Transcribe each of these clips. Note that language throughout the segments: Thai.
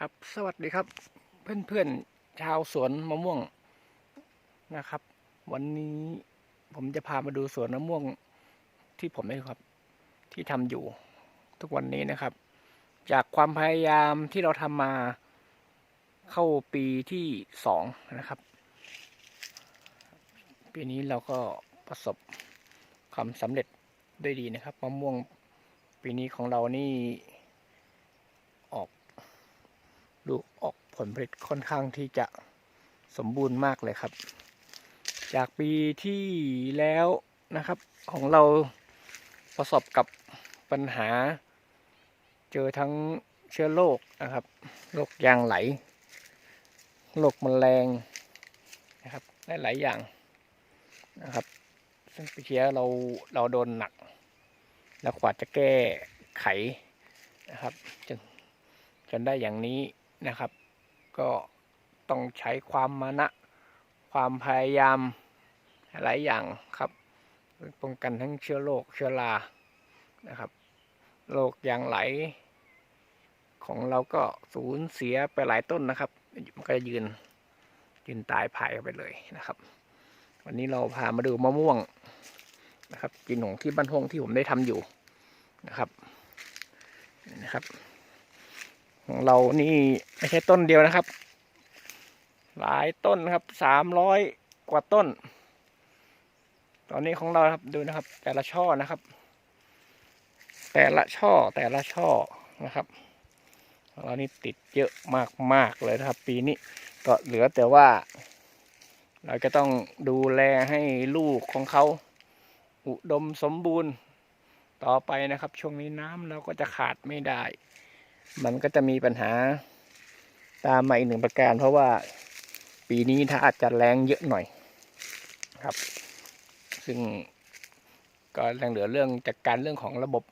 ครับสวัสดีครับเพื่อนเพื่อนๆชาวสวนมะม่วงนะครับ วันนี้ผมจะพามาดูสวนมะม่วงที่ผมนี่ครับ ที่ทำอยู่ ทุกวันนี้นะครับ จากความพยายามที่เราทำมาเข้าปีที่สองนะครับ ปีนี้เราก็ประสบความสำเร็จได้ดีนะครับมะม่วงปีนี้ของเรานี่ ลูกออกผลผลิตค่อนข้างที่จะสมบูรณ์มากเลยครับ จากปีที่แล้วนะครับของเราประสบกับปัญหา เจอทั้งเชื้อโรคนะครับโรคยางไหลโรคแมลงนะครับหลายๆอย่างนะครับ ซึ่งปีที่แล้วเราเราโดนหนัก แล้วกว่าจะแก้ไขนะครับจนจนได้อย่างนี้ นะครับ ก็ต้องใช้ความมานะ ความพยายามหลายอย่างครับป้องกันทั้งเชื้อโรคเชื้อรานะครับโรคยางไหล ของเราก็สูญเสียไปหลายต้นนะครับ มันก็ยืนยืนตายภายไปเลยนะครับ วันนี้เราพามาดูมะม่วงนะครับกินของที่บ้านห้องที่ผมได้ทำอยู่นะครับนี่นะครับ ของเรานี่ไม่ใช่ต้นเดียวนะครับ หลายต้นนะครับสามร้อยกว่าต้น ตอนนี้ของเราครับดูนะครับ แต่ละช่อนะครับ แต่ละช่อแต่ละช่อนะครับของเรานี่ติดเยอะมากๆเลยนะครับ ปีนี้ก็เหลือแต่ว่า เราจะต้องดูแลให้ลูกของเขาอุดมสมบูรณ์ต่อไปนะครับ ช่วงนี้น้ำเราก็จะขาดไม่ได้ มันก็จะมีปัญหาตามมาอีกหนึ่งประการ เพราะว่าปีนี้ถ้าอาจจะแรงเยอะหน่อยครับ ซึ่งก็ยังเหลือเรื่องจัดการเรื่องของระบบ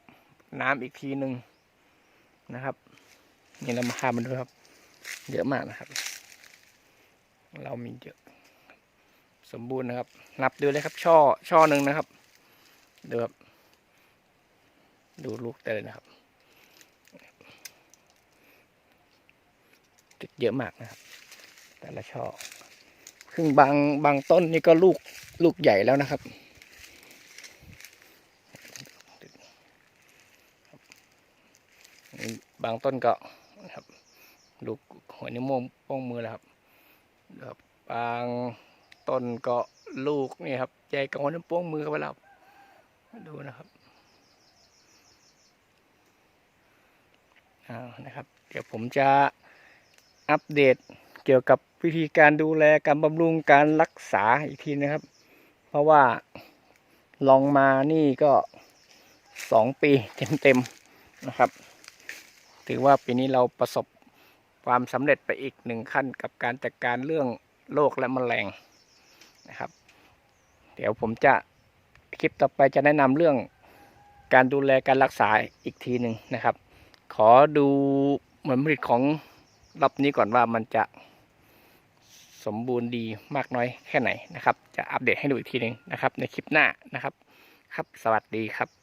น้ำอีกทีหนึ่งนะครับนี่เรามาพามันดูครับ เยอะมากนะครับ เรามีเยอะ สมบูรณ์นะครับ นับดูเลยครับ ช่อช่อหนึ่งนะครับดูครับดูลูกแต่เลยนะครับ ติด เยอะมากนะครับ แต่ละช่อซึ่งบางบางต้นนี่ก็ลูกลูกใหญ่แล้วนะครับบางต้นก็นะครับลูกหัวนิ้วโป้งโป้งมือแล้วครับครับบางต้นก็ลูกนี่ครับใหญ่กับหัวนิ้วโป้งมือเข้าไปแล้วดูนะครับอ่านะครับ เดี๋ยวผมจะ อัปเดตเกี่ยวกับวิธีการดูแลการบำรุงการรักษาอีกทีนะครับ เพราะว่าลองมานี่ก็สองปีเต็มๆนะครับ ถือว่าปีนี้เราประสบความสำเร็จไปอีกหนึ่งขั้นกับการจัดการเรื่องโรคและแมลงนะครับ เดี๋ยวผมจะคลิปต่อไปจะแนะนำเรื่องการดูแลการรักษาอีกทีหนึ่งนะครับ ขอดูเหมือนผลิตของ รอบนี้ก่อนว่ามันจะสมบูรณ์ดีมากน้อยแค่ไหนนะครับ จะอัปเดตให้ดูอีกทีหนึ่งนะครับ ในคลิปหน้านะครับ ครับสวัสดีครับ